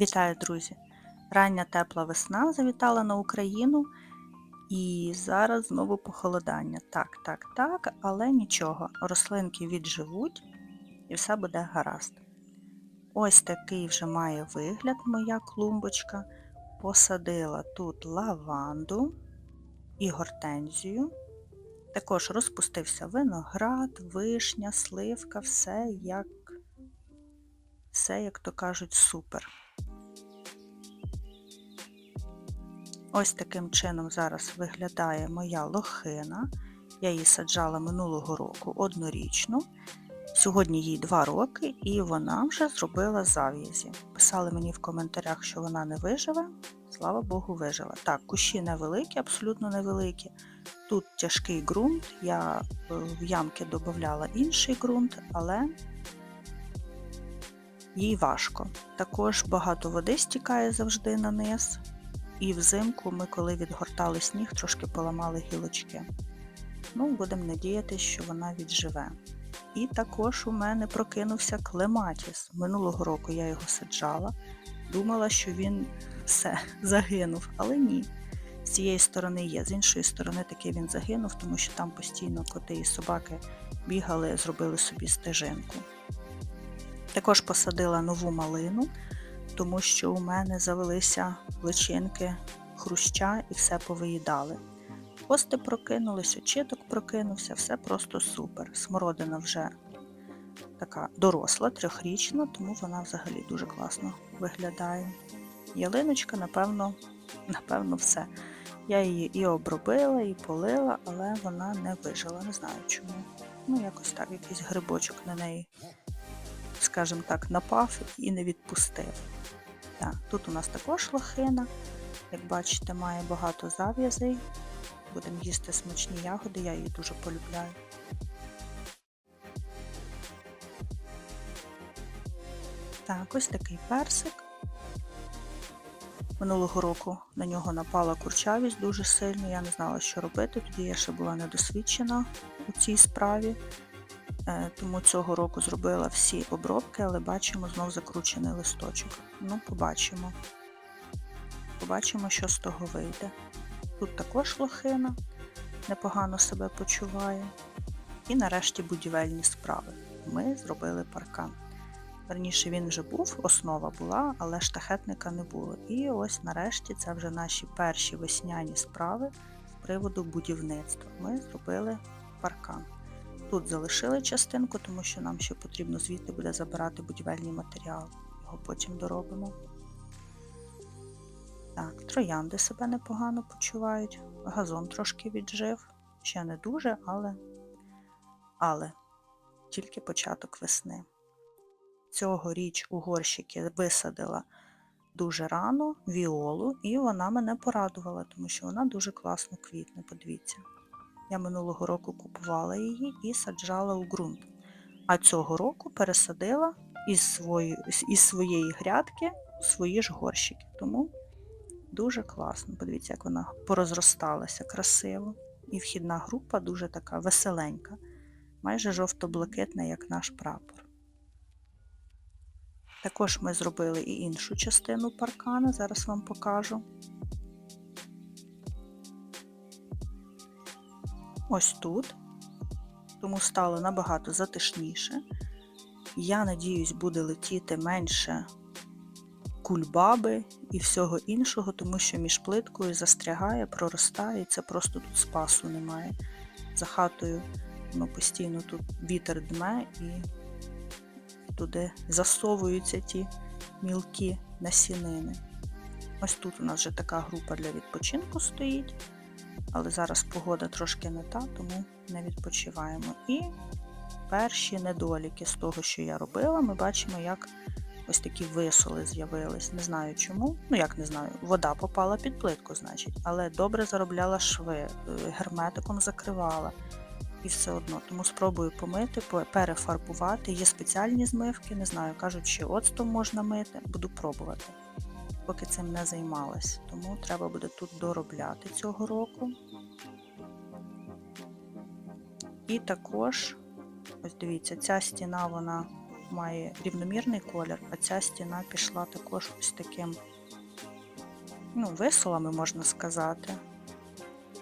Вітаю, друзі! Рання тепла весна завітала на Україну і зараз знову похолодання. Так, так, так, але нічого, рослинки відживуть і все буде гаразд. Ось такий вже має вигляд моя клумбочка. Посадила тут лаванду і гортензію. Також розпустився виноград, вишня, сливка, все як, все, як то кажуть, супер. Ось таким чином зараз виглядає моя лохина. Я її саджала минулого року однорічну. Сьогодні їй 2 роки і вона вже зробила зав'язі. Писали мені в коментарях, що вона не виживе. Слава Богу, вижила. Так, кущі невеликі, абсолютно невеликі. Тут тяжкий ґрунт, я е, в ямки додавала інший ґрунт, але їй важко. Також багато води стікає завжди на низ. І взимку ми, коли відгортали сніг, трошки поламали гілочки. Ну, будемо надіятися, що вона відживе. І також у мене прокинувся клематіс. Минулого року я його саджала. Думала, що він все загинув, але ні. З цієї сторони є, з іншої сторони таки він загинув, тому що там постійно коти і собаки бігали, зробили собі стежинку. Також посадила нову малину тому що у мене завелися личинки хруща і все повиїдали. Хости прокинулись, очіток прокинувся, все просто супер. Смородина вже така доросла, трьохрічна, тому вона взагалі дуже класно виглядає. Ялиночка, напевно, напевно, все. Я її і обробила, і полила, але вона не вижила, не знаю чому. Ну, якось так, якийсь грибочок на неї, скажімо так, напав і не відпустив. Так, Тут у нас також лохина. Як бачите, має багато зав'язей. Будемо їсти смачні ягоди, я її дуже полюбляю. Так, ось такий персик. Минулого року на нього напала курчавість дуже сильно, я не знала, що робити, тоді я ще була недосвідчена у цій справі. Е, тому цього року зробила всі обробки, але бачимо знов закручений листочок. Ну, побачимо. Побачимо, що з того вийде. Тут також лохина непогано себе почуває. І нарешті будівельні справи. Ми зробили паркан. Верніше він вже був, основа була, але штахетника не було. І ось нарешті це вже наші перші весняні справи з приводу будівництва. Ми зробили паркан. Тут залишили частинку, тому що нам ще потрібно звідти буде забирати будівельний матеріал. Його потім доробимо. Так, троянди себе непогано почувають. Газон трошки віджив. Ще не дуже, але але тільки початок весни. Цьогоріч у горщики висадила дуже рано віолу, і вона мене порадувала, тому що вона дуже класно квітне, подивіться. Я минулого року купувала її і саджала у ґрунт. А цього року пересадила із свої, із своєї грядки у свої ж горщики. Тому дуже класно. Подивіться, як вона порозросталася красиво. І вхідна група дуже така веселенька, майже жовто-блакитна, як наш прапор. Також ми зробили і іншу частину паркана, зараз вам покажу. Ось тут, тому стало набагато затишніше. Я надіюсь, буде летіти менше кульбаби і всього іншого, тому що між плиткою застрягає, проростає, і це просто тут спасу немає. За хатою воно постійно тут вітер дме і туди засовуються ті мілкі насінини. Ось тут у нас вже така група для відпочинку стоїть але зараз погода трошки не та, тому не відпочиваємо. І перші недоліки з того, що я робила, ми бачимо, як ось такі висоли з'явились. Не знаю чому. Ну, як не знаю, вода попала під плитку, значить, але добре заробляла шви, е, герметиком закривала. І все одно, тому спробую помити, перефарбувати. Є спеціальні змивки, не знаю, кажуть, що оцтом можна мити, буду пробувати поки цим не займалась, тому треба буде тут доробляти цього року. І також, ось дивіться, ця стіна вона має рівномірний колір, а ця стіна пішла також ось таким ну, веселами, можна сказати.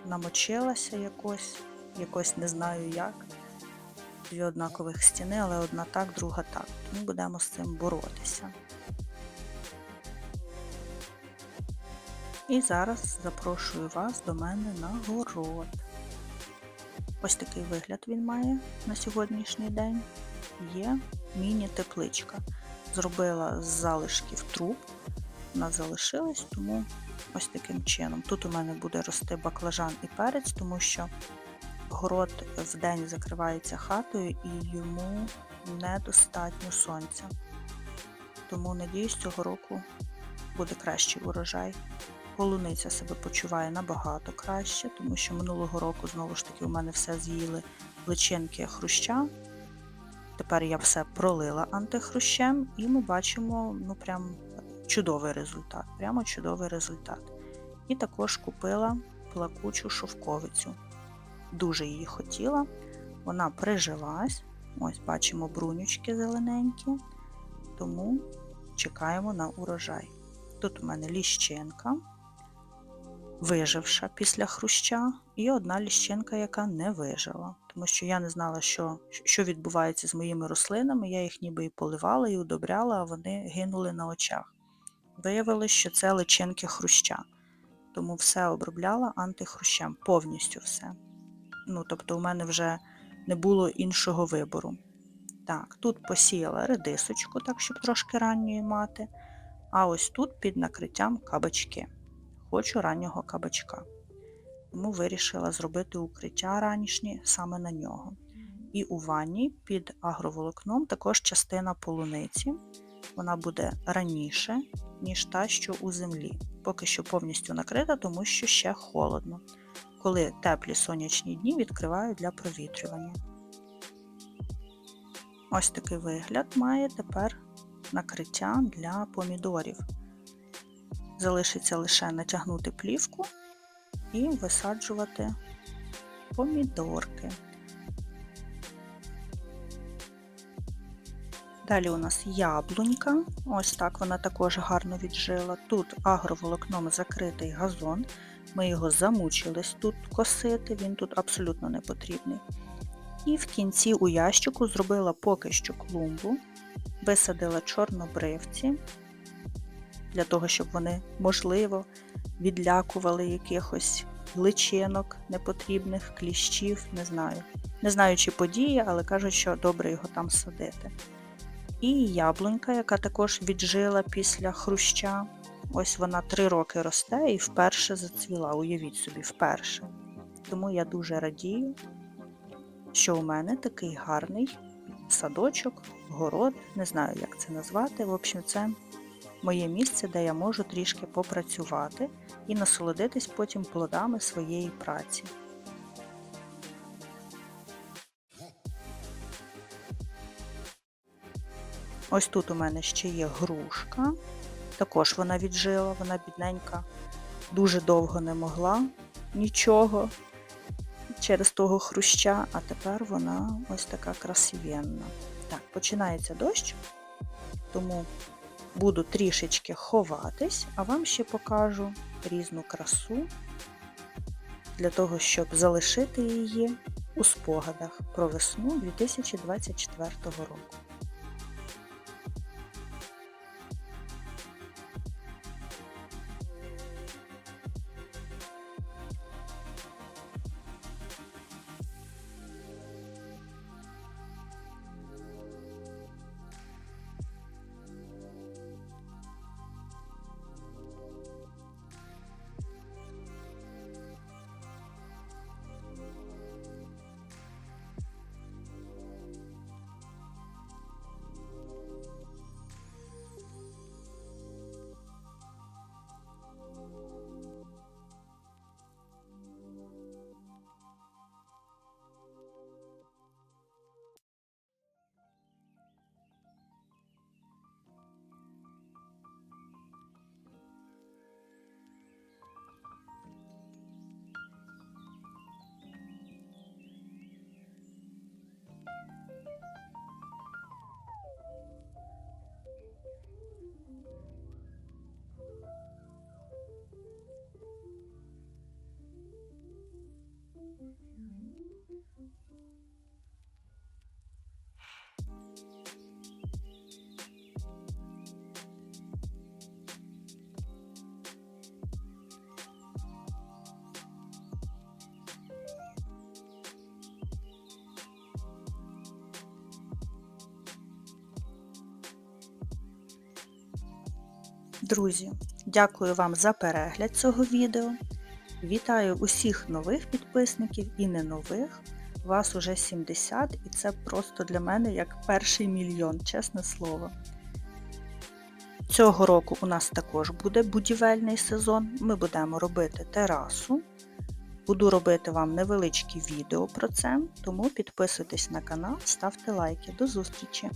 Намочилася якось, якось не знаю як. Дві однакових стіни, але одна так, друга так. Тому будемо з цим боротися. І зараз запрошую вас до мене на город. Ось такий вигляд він має на сьогоднішній день. Є міні-тепличка. Зробила з залишків труб, вона залишилась, тому ось таким чином. Тут у мене буде рости баклажан і перець, тому що город в день закривається хатою і йому недостатньо сонця. Тому, надіюсь, цього року буде кращий урожай. Полуниця себе почуває набагато краще, тому що минулого року, знову ж таки, у мене все з'їли личинки хруща. Тепер я все пролила антихрущем і ми бачимо ну, прям чудовий результат. Прямо чудовий результат. І також купила плакучу шовковицю. Дуже її хотіла. Вона прижилась. Ось бачимо брунючки зелененькі, тому чекаємо на урожай. Тут у мене ліщинка виживша після хруща, і одна ліщинка, яка не вижила. Тому що я не знала, що що відбувається з моїми рослинами. Я їх ніби і поливала, і удобряла, а вони гинули на очах. Виявилось, що це личинки хруща. Тому все обробляла антихрущем, повністю все. Ну, Тобто, у мене вже не було іншого вибору. Так, тут посіяла редисочку, так, щоб трошки ранньої мати. А ось тут під накриттям кабачки хочу раннього кабачка. Тому вирішила зробити укриття ранішнє саме на нього. І у ванні під агроволокном також частина полуниці. Вона буде раніше, ніж та, що у землі. Поки що повністю накрита, тому що ще холодно. Коли теплі сонячні дні відкриваю для провітрювання. Ось такий вигляд має тепер накриття для помідорів. Залишиться лише натягнути плівку і висаджувати помідорки. Далі у нас яблунька, ось так вона також гарно віджила. Тут агроволокном закритий газон, ми його замучились тут косити, він тут абсолютно не потрібний. І в кінці у ящику зробила поки що клумбу, висадила чорнобривці, для того, щоб вони, можливо, відлякували якихось личинок непотрібних, кліщів, не знаю. Не знаю, чи події, але кажуть, що добре його там садити. І яблунька, яка також віджила після хруща. Ось вона три роки росте і вперше зацвіла, уявіть собі, вперше. Тому я дуже радію, що у мене такий гарний садочок, город, не знаю, як це назвати. В общем, це моє місце, де я можу трішки попрацювати і насолодитись потім плодами своєї праці. Ось тут у мене ще є грушка. Також вона віджила, вона бідненька, дуже довго не могла нічого через того хруща, а тепер вона ось така красивенна. Так, починається дощ, тому буду трішечки ховатись, а вам ще покажу різну красу для того, щоб залишити її у спогадах про весну 2024 року. Друзі, дякую вам за перегляд цього відео. Вітаю усіх нових підписників і не нових. Вас уже 70 і це просто для мене як перший мільйон, чесне слово. Цього року у нас також буде будівельний сезон. Ми будемо робити терасу. Буду робити вам невеличкі відео про це, тому підписуйтесь на канал, ставте лайки. До зустрічі!